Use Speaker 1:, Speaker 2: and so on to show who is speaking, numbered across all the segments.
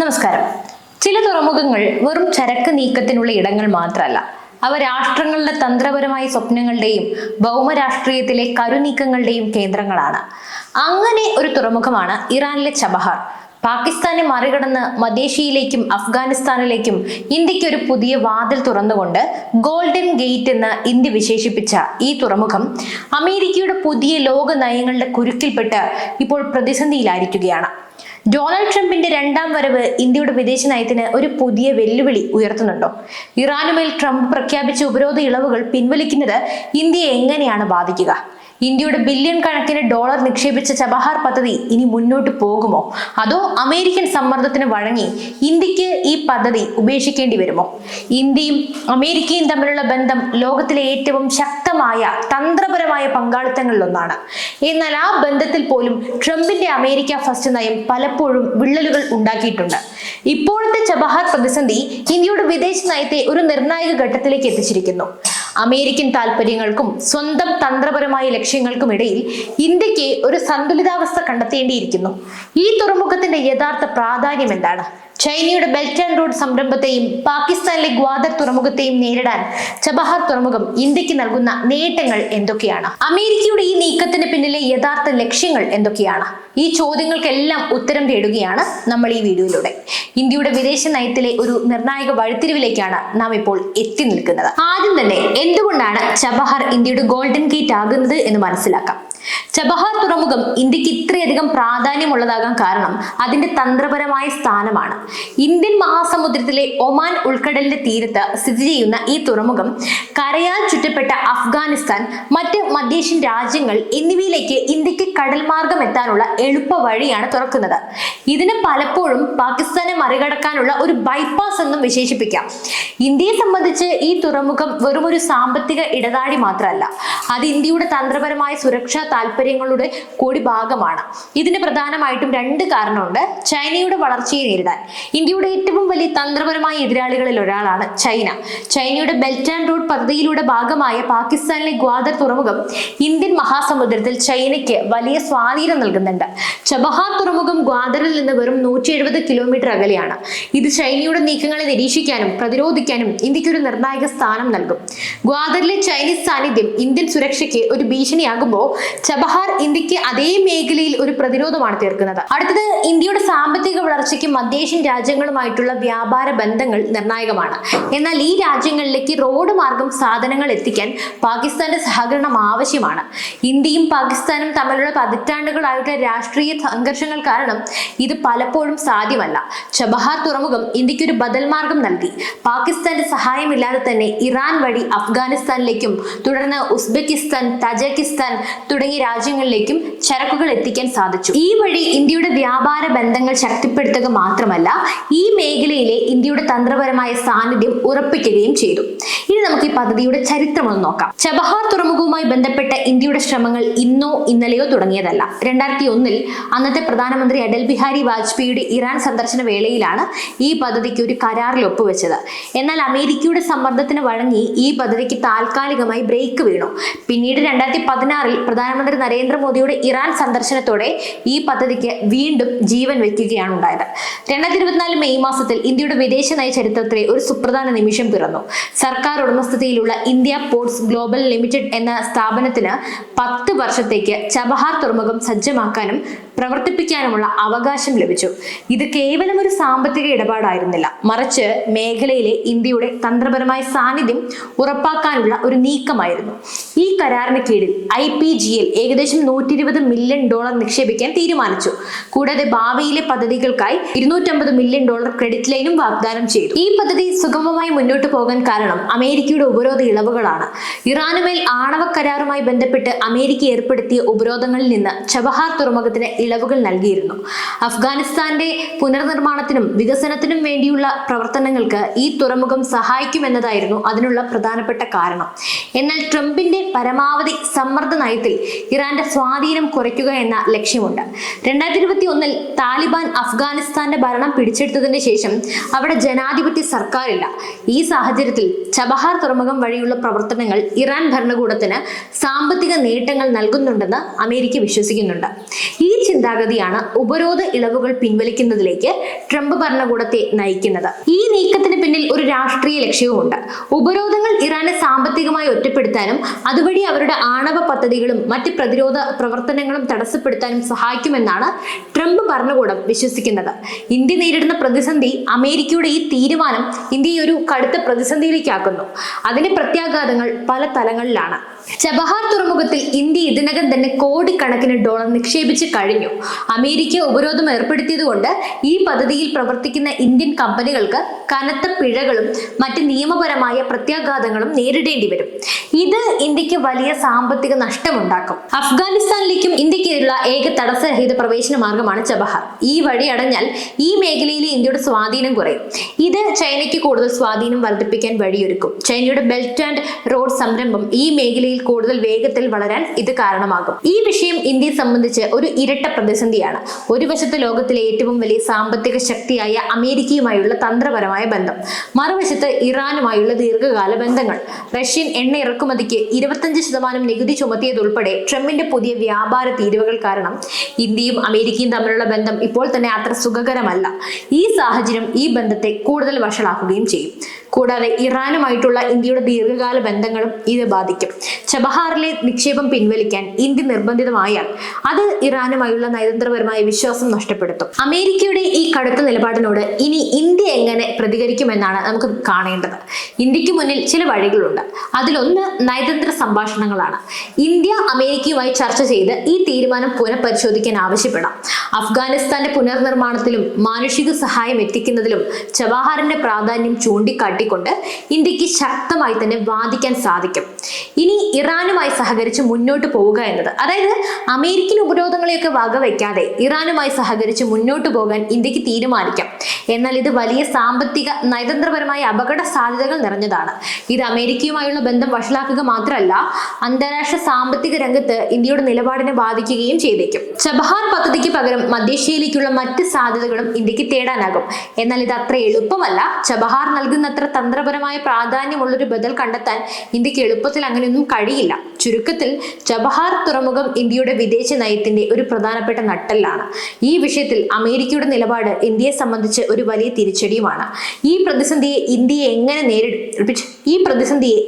Speaker 1: നമസ്കാരം. ചില തുറമുഖങ്ങൾ വെറും ചരക്ക് നീക്കത്തിനുള്ള ഇടങ്ങൾ മാത്രമല്ല. അവ രാഷ്ട്രങ്ങളുടെ തന്ത്രപരമായ സ്വപ്നങ്ങളുടെയും ഭൗമരാഷ്ട്രീയത്തിലെ കരുനീക്കങ്ങളുടെയും കേന്ദ്രങ്ങളാണ്. അങ്ങനെ ഒരു തുറമുഖമാണ് ഇറാനിലെ ചബഹാർ. പാകിസ്ഥാനെ മറികടന്ന് മദേശിയിലേക്കും അഫ്ഗാനിസ്ഥാനിലേക്കും ഇന്ത്യയ്ക്ക് ഒരു പുതിയ വാതിൽ തുറന്നുകൊണ്ട് ഗോൾഡൻ ഗേറ്റ് എന്ന് ഇന്ത്യ വിശേഷിപ്പിച്ച ഈ തുറമുഖം അമേരിക്കയുടെ പുതിയ ലോക നയങ്ങളുടെ കുരുക്കിൽപ്പെട്ട് ഇപ്പോൾ പ്രതിസന്ധിയിലായിരിക്കുകയാണ്. ഡൊണാൾഡ് ട്രംപിന്റെ രണ്ടാം വരവ് ഇന്ത്യയുടെ വിദേശ നയത്തിന് ഒരു പുതിയ വെല്ലുവിളി ഉയർത്തുന്നുണ്ടോ? ഇറാനുമേൽ ട്രംപ് പ്രഖ്യാപിച്ച ഉപരോധ ഇളവുകൾ പിൻവലിക്കുന്നത് ഇന്ത്യയെ എങ്ങനെയാണ് ബാധിക്കുക? ഇന്ത്യയുടെ ബില്യൺ കണക്കിന് ഡോളർ നിക്ഷേപിച്ച ചബഹാർ പദ്ധതി ഇനി മുന്നോട്ട് പോകുമോ? അതോ അമേരിക്കൻ സമ്മർദ്ദത്തിന് വഴങ്ങി ഇന്ത്യയ്ക്ക് ഈ പദ്ധതി ഉപേക്ഷിക്കേണ്ടി വരുമോ? ഇന്ത്യയും അമേരിക്കയും തമ്മിലുള്ള ബന്ധം ലോകത്തിലെ ഏറ്റവും ശക്തമായ തന്ത്രപരമായ പങ്കാളിത്തങ്ങളിലൊന്നാണ്. എന്നാൽ ആ ബന്ധത്തിൽ പോലും ട്രംപിന്റെ അമേരിക്ക ഫസ്റ്റ് നയം പലപ്പോഴും വിള്ളലുകൾ ഉണ്ടാക്കിയിട്ടുണ്ട്. ഇപ്പോഴത്തെ ചബഹാർ പ്രതിസന്ധി ഇന്ത്യയുടെ വിദേശ നയത്തെ ഒരു നിർണായക ഘട്ടത്തിലേക്ക് എത്തിച്ചിരിക്കുന്നു. അമേരിക്കൻ താല്പര്യങ്ങൾക്കും സ്വന്തം തന്ത്രപരമായ ലക്ഷ്യങ്ങൾക്കും ഇടയിൽ ഇന്ത്യയ്ക്ക് ഒരു സന്തുലിതാവസ്ഥ കണ്ടെത്തേണ്ടിയിരിക്കുന്നു. ഈ തുറമുഖത്തിന്റെ യഥാർത്ഥ പ്രാധാന്യം എന്താണ്? ചൈനയുടെ ബെൽറ്റ് ആൻഡ് റോഡ് സംരംഭത്തെയും പാകിസ്ഥാനിലെ ഗ്വാദർ തുറമുഖത്തെയും നേരിടാൻ ചബഹാർ തുറമുഖം ഇന്ത്യയ്ക്ക് നൽകുന്ന നേട്ടങ്ങൾ എന്തൊക്കെയാണ്? അമേരിക്കയുടെ ഈ നീക്കത്തിന് പിന്നിലെ യഥാർത്ഥ ലക്ഷ്യങ്ങൾ എന്തൊക്കെയാണ്? ഈ ചോദ്യങ്ങൾക്കെല്ലാം ഉത്തരം തേടുകയാണ് നമ്മൾ ഈ വീഡിയോയിലൂടെ. ഇന്ത്യയുടെ വിദേശ നയത്തിലെ ഒരു നിർണായക വഴിത്തിരിവിലേക്കാണ് നാം ഇപ്പോൾ എത്തി നിൽക്കുന്നത്. ആദ്യം തന്നെ എന്തുകൊണ്ടാണ് ചബഹാർ ഇന്ത്യയുടെ ഗോൾഡൻ ഗേറ്റ് ആകുന്നത് എന്ന് മനസ്സിലാക്കാം. ചബഹാർ തുറമുഖം ഇന്ത്യയ്ക്ക് ഇത്രയധികം പ്രാധാന്യമുള്ളതാകാൻ കാരണം അതിന്റെ തന്ത്രപരമായ സ്ഥാനമാണ്. ഇന്ത്യൻ മഹാസമുദ്രത്തിലെ ഒമാൻ ഉൾക്കടലിന്റെ തീരത്ത് സ്ഥിതി ചെയ്യുന്ന ഈ തുറമുഖം കരയാൽ ചുറ്റപ്പെട്ട അഫ്ഗാനിസ്ഥാൻ മറ്റ് മധ്യേഷ്യൻ രാജ്യങ്ങൾ എന്നിവയിലേക്ക് ഇന്ത്യയ്ക്ക് കടൽ മാർഗം എത്താനുള്ള എളുപ്പ വഴിയാണ് തുറക്കുന്നത്. ഇതിന് പലപ്പോഴും പാകിസ്ഥാനെ മറികടക്കാനുള്ള ഒരു ബൈപ്പാസ് എന്നും വിശേഷിപ്പിക്കാം. ഇന്ത്യയെ സംബന്ധിച്ച് ഈ തുറമുഖം വെറുമൊരു സാമ്പത്തിക ഇടനാഴി മാത്രമല്ല അത് ഇന്ത്യയുടെ തന്ത്രപരമായ സുരക്ഷാ താല്പര്യങ്ങളുടെ കൂടി ഭാഗമാണ് ഇതിന് പ്രധാനമായിട്ടും രണ്ട് കാരണമുണ്ട്. ചൈനയുടെ വളർച്ചയെ നേരിടാൻ. ഇന്ത്യയുടെ ഏറ്റവും വലിയ തന്ത്രപരമായ എതിരാളികളിൽ ഒരാളാണ് ചൈന. ചൈനയുടെ ബെൽറ്റ് ആൻഡ് റോഡ് പദ്ധതിയിലൂടെ ഭാഗമായ പാകിസ്ഥാനിലെ ഗ്വാദർ തുറമുഖം ഇന്ത്യൻ മഹാസമുദ്രത്തിൽ ചൈനയ്ക്ക് വലിയ സ്വാധീനം നൽകുന്നുണ്ട്. ചബഹാർ തുറമുഖം ഗ്വാദറിൽ നിന്ന് വെറും നൂറ്റി എഴുപത് കിലോമീറ്റർ അകലെയാണ്. ഇത് ചൈനയുടെ നീക്കങ്ങളെ നിരീക്ഷിക്കാനും പ്രതിരോധിക്കാനും ഇന്ത്യയ്ക്ക് ഒരു നിർണായക സ്ഥാനം നൽകും. ഗ്വാദറിലെ ചൈനീസ് സാന്നിധ്യം ഇന്ത്യൻ സുരക്ഷയ്ക്ക് ഒരു ഭീഷണിയാകുമ്പോൾ ചബഹാർ ഇന്ത്യയ്ക്ക് അതേ മേഖലയിൽ ഒരു പ്രതിരോധമാണ് തീർക്കുന്നത്. അടുത്തത് ഇന്ത്യയുടെ സാമ്പത്തിക വളർച്ചയ്ക്ക് മധ്യേഷ്യൻ രാജ്യങ്ങളുമായിട്ടുള്ള വ്യാപാര ബന്ധങ്ങൾ നിർണായകമാണ്. എന്നാൽ ഈ രാജ്യങ്ങളിലേക്ക് റോഡ് മാർഗം സാധനങ്ങൾ എത്തിക്കാൻ പാകിസ്ഥാന്റെ സഹകരണം ആവശ്യമാണ്. ഇന്ത്യയും പാകിസ്ഥാനും തമ്മിലുള്ള പതിറ്റാണ്ടുകളായിട്ടുള്ള രാഷ്ട്രീയ സംഘർഷങ്ങൾ കാരണം ഇത് പലപ്പോഴും സാധ്യമല്ല. ചബഹാർ തുറമുഖം ഇന്ത്യയ്ക്ക് ഒരു ബദൽ മാർഗം നൽകി. പാകിസ്ഥാന്റെ സഹായമില്ലാതെ തന്നെ ഇറാൻ വഴി അഫ്ഗാനിസ്ഥാനിലേക്കും തുടർന്ന് ഉസ്ബെക്കിസ്ഥാൻ തജക്കിസ്ഥാൻ രാജ്യങ്ങളിലേക്കും ചരക്കുകൾ എത്തിക്കാൻ സാധിച്ചു. ഈ വഴി ഇന്ത്യയുടെ വ്യാപാര ബന്ധങ്ങൾ ശക്തിപ്പെടുത്തുക മാത്രമല്ല ഈ മേഖലയിലെ ഇന്ത്യയുടെ തന്ത്രപരമായ സാന്നിധ്യം ഉറപ്പിക്കുകയും ചെയ്തു. ഇനി നമുക്ക് ഈ പദ്ധതിയുടെ ചരിത്രം ഒന്ന് നോക്കാം. ചബഹാർ തുറമുഖവുമായി ബന്ധപ്പെട്ട ഇന്ത്യയുടെ ശ്രമങ്ങൾ ഇന്നോ ഇന്നലെയോ തുടങ്ങിയതല്ല. രണ്ടായിരത്തി ഒന്നിൽ അന്നത്തെ പ്രധാനമന്ത്രി അടൽ ബിഹാരി വാജ്പേയിയുടെ ഇറാൻ സന്ദർശന വേളയിലാണ് ഈ പദ്ധതിക്ക് ഒരു കരാറിൽ ഒപ്പുവെച്ചത്. എന്നാൽ അമേരിക്കയുടെ സമ്മർദ്ദത്തിന് വഴങ്ങി ഈ പദ്ധതിക്ക് താൽക്കാലികമായി ബ്രേക്ക് വീണു. പിന്നീട് രണ്ടായിരത്തി പതിനാറിൽ പ്രധാനമന്ത്രി നരേന്ദ്രമോദിയുടെ ഇറാൻ സന്ദർശനത്തോടെ ഈ പദ്ധതിക്ക് വീണ്ടും ജീവൻ വയ്ക്കുകയാണ് ഉണ്ടായത്. രണ്ടായിരത്തി ഇരുപത്തിനാല് മെയ് മാസത്തിൽ ഇന്ത്യയുടെ വിദേശ നയ ചരിത്രത്തിലെ ഒരു സുപ്രധാന നിമിഷം പിറന്നു. സർക്കാർ ഉടമസ്ഥതയിലുള്ള ഇന്ത്യ പോർട്സ് ഗ്ലോബൽ ലിമിറ്റഡ് എന്ന സ്ഥാപനത്തിന് പത്ത് വർഷത്തേക്ക് ചബഹാർ തുറമുഖം സജ്ജമാക്കാനും പ്രവർത്തിപ്പിക്കാനുമുള്ള അവകാശം ലഭിച്ചു. ഇത് കേവലം ഒരു സാമ്പത്തിക ഇടപാടായിരുന്നില്ല. മറിച്ച് മേഖലയിലെ ഇന്ത്യയുടെ തന്ത്രപരമായ സാന്നിധ്യം ഉറപ്പാക്കാനുള്ള ഒരു നീക്കമായിരുന്നു. ഈ കരാറിന് കീഴിൽ ഐ പി ജി എൽ ഏകദേശം നൂറ്റി ഇരുപത് മില്യൺ ഡോളർ നിക്ഷേപിക്കാൻ തീരുമാനിച്ചു. കൂടാതെ ഭാവിയിലെ പദ്ധതികൾക്കായി ഇരുന്നൂറ്റമ്പത് മില്യൺ ഡോളർ ക്രെഡിറ്റ് ലൈനും വാഗ്ദാനം ചെയ്തു. ഈ പദ്ധതി സുഗമമായി മുന്നോട്ട് പോകാൻ കാരണം അമേരിക്കയുടെ ഉപരോധ ഇളവുകളാണ്. ഇറാനുമേൽ ആണവ കരാറുമായി ബന്ധപ്പെട്ട് അമേരിക്ക ഏർപ്പെടുത്തിയ ഉപരോധങ്ങളിൽ നിന്ന് ചബഹാർ തുറമുഖത്തിന് ഇളവുകൾ നൽകിയിരുന്നു. അഫ്ഗാനിസ്ഥാന്റെ പുനർനിർമ്മാണത്തിനും വികസനത്തിനും വേണ്ടിയുള്ള പ്രവർത്തനങ്ങൾക്ക് ഈ തുറമുഖം സഹായിക്കുമെന്നതായിരുന്നു അതിനുള്ള പ്രധാനപ്പെട്ട കാരണം. എന്നാൽ ട്രംപിന്റെ പരമാവധി സമ്മർദ്ദ നയത്തിൽ ഇറാന്റെ സ്വാധീനം കുറയ്ക്കുക എന്ന ലക്ഷ്യമുണ്ട്. രണ്ടായിരത്തി ഇരുപത്തി ഒന്നിൽ താലിബാൻ അഫ്ഗാനിസ്ഥാന്റെ ഭരണം പിടിച്ചെടുത്തതിന് ശേഷം അവിടെ ജനാധിപത്യ സർക്കാരില്ല. ഈ സാഹചര്യത്തിൽ ചബഹാർ തുറമുഖം വഴിയുള്ള പ്രവർത്തനങ്ങൾ ഇറാൻ ഭരണകൂടത്തിന് സാമ്പത്തിക നേട്ടങ്ങൾ നൽകുന്നുണ്ടെന്ന് അമേരിക്ക വിശ്വസിക്കുന്നുണ്ട്. ഈ ചിന്താഗതിയാണ് ഉപരോധ ഇളവുകൾ പിൻവലിക്കുന്നതിലേക്ക് ട്രംപ് ഭരണകൂടത്തെ നയിക്കുന്നത്. ഈ നീക്കത്തിന് പിന്നിൽ ഒരു രാഷ്ട്രീയ ലക്ഷ്യവുമുണ്ട്. ഉപരോധങ്ങൾ ഇറാനെ സാമ്പത്തികമായി ഒറ്റപ്പെടുത്താനും അതുവഴി അവരുടെ ആണവ പദ്ധതികളും മറ്റ് പ്രതിരോധ പ്രവർത്തനങ്ങളും തടസ്സപ്പെടുത്താനും സഹായിക്കുമെന്നാണ് ട്രംപ് ഭരണകൂടം വിശ്വസിക്കുന്നത്. ഇന്ത്യ നേരിടുന്ന പ്രതിസന്ധി അമേരിക്കയുടെ ഈ തീരുമാനം ഇന്ത്യയെ ഒരു കടുത്ത പ്രതിസന്ധിയിലേക്കാക്കുന്നു. അതിന്റെ പ്രത്യാഘാതങ്ങൾ പല തലങ്ങളിലാണ്. ചബഹാർ തുറമുഖത്തിൽ ഇന്ത്യ ഇതിനകം തന്നെ കോടിക്കണക്കിന് ഡോളർ നിക്ഷേപിച്ച് കഴിഞ്ഞു. അമേരിക്ക ഉപരോധം ഏർപ്പെടുത്തിയതുകൊണ്ട് ഈ പദ്ധതിയിൽ പ്രവർത്തിക്കുന്ന ഇന്ത്യൻ കമ്പനികൾക്ക് കനത്ത പിഴകളും മറ്റ് നിയമപരമായ പ്രത്യാഘാതങ്ങളും നേരിടേണ്ടി വരും. ഇത് ഇന്ത്യയ്ക്ക് വലിയ സാമ്പത്തിക നഷ്ടമുണ്ടാക്കും. അഫ്ഗാനിസ്ഥാനിലേക്കും ഇന്ത്യക്കെതിരുള്ള ഏക തടസ്സരഹിത പ്രവേശന മാർഗമാണ് ചബഹാർ ഈ വഴി അടഞ്ഞാൽ ഈ മേഖലയിലെ ഇന്ത്യയുടെ സ്വാധീനം കുറയും. ഇത് ചൈനയ്ക്ക് കൂടുതൽ സ്വാധീനം വർദ്ധിപ്പിക്കാൻ വഴിയൊരുക്കും. ചൈനയുടെ ബെൽറ്റ് ആൻഡ് റോഡ് സംരംഭം ഈ മേഖലയിൽ കൂടുതൽ വേഗത്തിൽ വളരാൻ ഇത് കാരണമാകും. ഈ വിഷയം ഇന്ത്യയെ സംബന്ധിച്ച് ഒരു ഇരട്ട പ്രതിസന്ധിയാണ്. ഒരു വശത്ത് ലോകത്തിലെ ഏറ്റവും വലിയ സാമ്പത്തിക ശക്തിയായ അമേരിക്കയുമായുള്ള തന്ത്രപരമായ ബന്ധം. മറുവശത്ത് ഇറാനുമായുള്ള ദീർഘകാല ബന്ധങ്ങൾ. റഷ്യൻ എണ്ണ ഇറക്കുമതിക്ക് ഇരുപത്തഞ്ച് ശതമാനം നികുതി ചുമത്തിയതുൾപ്പെടെ ട്രംപിന്റെ പുതിയ വ്യാപാര തീരുവകൾ കാരണം ഇന്ത്യയും അമേരിക്കയും തമ്മിലുള്ള ബന്ധം ഇപ്പോൾ തന്നെ അത്ര സുഖകരമല്ല. ഈ സാഹചര്യം ഈ ബന്ധത്തെ കൂടുതൽ വഷളാക്കുകയും ചെയ്യും. കൂടാതെ ഇറാനുമായിട്ടുള്ള ഇന്ത്യയുടെ ദീർഘകാല ബന്ധങ്ങളും ഇത് ബാധിക്കും. ചബഹാറിലെ നിക്ഷേപം പിൻവലിക്കാൻ ഇന്ത്യ നിർബന്ധിതമായാൽ അത് ഇറാനുമായുള്ള നയതന്ത്രപരമായ വിശ്വാസം നഷ്ടപ്പെടുത്തും. അമേരിക്കയുടെ ഈ കടുത്ത നിലപാടിനോട് ഇനി ഇന്ത്യ എങ്ങനെ പ്രതികരിക്കുമെന്നാണ് നമുക്ക് കാണേണ്ടത്. ഇന്ത്യയ്ക്ക് മുന്നിൽ ചില വഴികളുണ്ട്. അതിലൊന്ന് നയതന്ത്ര സംഭാഷണങ്ങളാണ്. ഇന്ത്യ അമേരിക്കയുമായി ചർച്ച ചെയ്ത് ഈ തീരുമാനം പുനഃപരിശോധിക്കാൻ ആവശ്യപ്പെടാം. അഫ്ഗാനിസ്ഥാന്റെ പുനർനിർമ്മാണത്തിലും മാനുഷിക സഹായം എത്തിക്കുന്നതിലും ചബഹാറിന്റെ പ്രാധാന്യം ചൂണ്ടിക്കാട്ടിക്കൊണ്ട് ഇന്ത്യയ്ക്ക് ശക്തമായി തന്നെ വാദിക്കാൻ സാധിക്കും. ഇനി ഇറാനുമായി സഹകരിച്ച് മുന്നോട്ട് പോവുക എന്നത്. അതായത് അമേരിക്കൻ ഉപരോധങ്ങളെയൊക്കെ വകവയ്ക്കാതെ ഇറാനുമായി സഹകരിച്ച് മുന്നോട്ട് പോകാൻ ഇന്ത്യയ്ക്ക് തീരുമാനിക്കാം. എന്നാൽ ഇത് വലിയ സാമ്പത്തിക നയതന്ത്രപരമായ അപകട സാധ്യതകൾ നിറഞ്ഞതാണ്. ഇത് അമേരിക്കയുമായുള്ള ബന്ധം വഷളാക്കുക മാത്രമല്ല അന്താരാഷ്ട്ര സാമ്പത്തിക രംഗത്ത് ഇന്ത്യയുടെ നിലപാടിനെ ബാധിക്കുകയും ചെയ്തേക്കും. ചബഹാർ പദ്ധതിക്ക് പകരം മധ്യേഷ്യയിലേക്കുള്ള മറ്റ് സാധ്യതകളും ഇന്ത്യയ്ക്ക് തേടാനാകും. എന്നാൽ ഇത് അത്ര എളുപ്പമല്ല. ചബഹാർ നൽകുന്നത്ര തന്ത്രപരമായ പ്രാധാന്യമുള്ളൊരു ബദൽ കണ്ടെത്താൻ ഇന്ത്യയ്ക്ക് എളുപ്പത്തിൽ അങ്ങനെയൊന്നും കഴിയില്ല. ചുരുക്കത്തിൽ ചബഹാർ തുറമുഖം ഇന്ത്യയുടെ വിദേശ നയത്തിന്റെ ഒരു പ്രധാനപ്പെട്ട നട്ടെല്ലാണ്. ഈ വിഷയത്തിൽ അമേരിക്കയുടെ നിലപാട് ഇന്ത്യയെ സംബന്ധിച്ച് ഒരു വലിയ തിരിച്ചടിയുമാണ്. ഈ പ്രതിസന്ധിയെ ഇന്ത്യയെ എങ്ങനെ നേരിടും ഈ പ്രതിസന്ധിയെ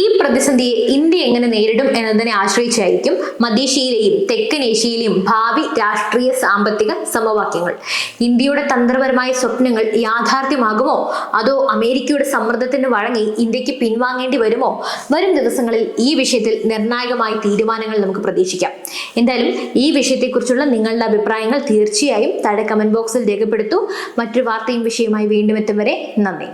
Speaker 1: ഈ പ്രതിസന്ധിയെ ഇന്ത്യ എങ്ങനെ നേരിടും എന്നതിനെ ആശ്രയിച്ചായിരിക്കും മധ്യേഷ്യയിലെയും തെക്കൻ ഏഷ്യയിലെയും ഭാവി രാഷ്ട്രീയ സാമ്പത്തിക സമവാക്യങ്ങൾ. ഇന്ത്യയുടെ തന്ത്രപരമായ സ്വപ്നങ്ങൾ യാഥാർത്ഥ്യമാകുമോ? അതോ അമേരിക്കയുടെ സമ്മർദ്ദത്തിന് വഴങ്ങി ഇന്ത്യയ്ക്ക് പിൻവാങ്ങേണ്ടി വരുമോ? വരും ദിവസങ്ങളിൽ ഈ വിഷയത്തിൽ നിർണായകമായ തീരുമാനങ്ങൾ നമുക്ക് പ്രതീക്ഷിക്കാം. എന്തായാലും ഈ വിഷയത്തെക്കുറിച്ചുള്ള നിങ്ങളുടെ അഭിപ്രായങ്ങൾ തീർച്ചയായും താഴെ കമന്റ് ബോക്സിൽ രേഖപ്പെടുത്തൂ. മറ്റൊരു വാർത്തയും വിഷയവുമായി വീണ്ടും എത്തും വരെ നന്ദി